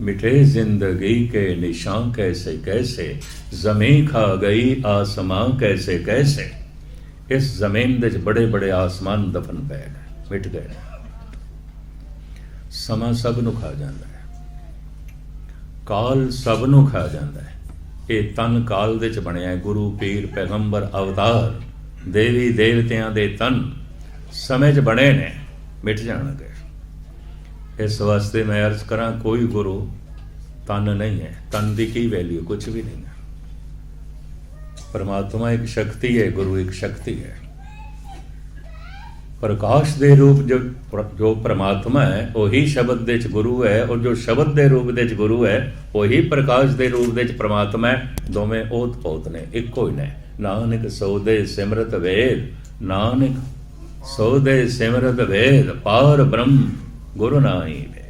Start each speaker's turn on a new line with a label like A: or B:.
A: मिटे जिंदगी के निशान कैसे कैसे जमीन खा गई आसमां कैसे कैसे ਇਸ ਜ਼ਮੀਨ ਦੇ ਵਿੱਚ ਬੜੇ ਬੜੇ ਆਸਮਾਨ ਦਫਨ ਪੈ ਗਏ ਮਿਟ ਗਏ ਨੇ। ਸਮਾਂ ਸਭ ਨੂੰ ਖਾ ਜਾਂਦਾ ਹੈ ਕਾਲ ਸਭ ਨੂੰ ਖਾ ਜਾਂਦਾ ਹੈ ਇਹ ਤਨ ਕਾਲ ਦੇ ਚ ਬਣਿਆ ਹੈ ਗੁਰੂ ਪੀਰ ਪੈਗੰਬਰ ਅਵਤਾਰ ਦੇਵੀ ਦੇਵਤਿਆਂ ਦੇ ਤਨ ਸਮੇਂ ਚ ਬਣੇ ਨੇ ਮਿਟ ਜਾਣਗੇ ਇਸ ਵਾਸਤੇ ਮੈਂ ਅਰਜ਼ ਕਰਾਂ, ਕੋਈ ਗੁਰੂ ਤਨ ਨਹੀਂ ਹੈ। ਤਨ ਦੀ ਕੀ ਵੈਲਿਊ ਕੁਝ ਵੀ ਨਹੀਂ ਹੈ। ਪਰਮਾਤਮਾ ਇੱਕ ਸ਼ਕਤੀ ਹੈ, ਗੁਰੂ ਇੱਕ ਸ਼ਕਤੀ ਹੈ। ਪ੍ਰਕਾਸ਼ ਦੇ ਰੂਪ ਜੋ ਜੋ ਪ੍ਰਮਾਤਮਾ ਹੈ, ਉਹੀ ਸ਼ਬਦ ਦੇ ਵਿੱਚ ਗੁਰੂ ਹੈ ਔਰ ਜੋ ਸ਼ਬਦ ਦੇ ਰੂਪ ਦੇ ਵਿੱਚ ਗੁਰੂ ਹੈ, ਉਹੀ ਪ੍ਰਕਾਸ਼ ਦੇ ਰੂਪ ਦੇ ਵਿੱਚ ਪ੍ਰਮਾਤਮਾ ਹੈ। ਦੋਵੇਂ ਓਤ ਪੋਤ ਨੇ, ਇੱਕੋ ਹੀ ਨੇ। ਨਾਨਕ ਸੋਦੇ ਸਿਮਰਤ ਵੇਦ, ਨਾਨਕ ਸੋਦੇ ਸਿਮਰਤ ਵੇਦ, ਪਾਰ ਬ੍ਰਹਮ। ごろなあいべ。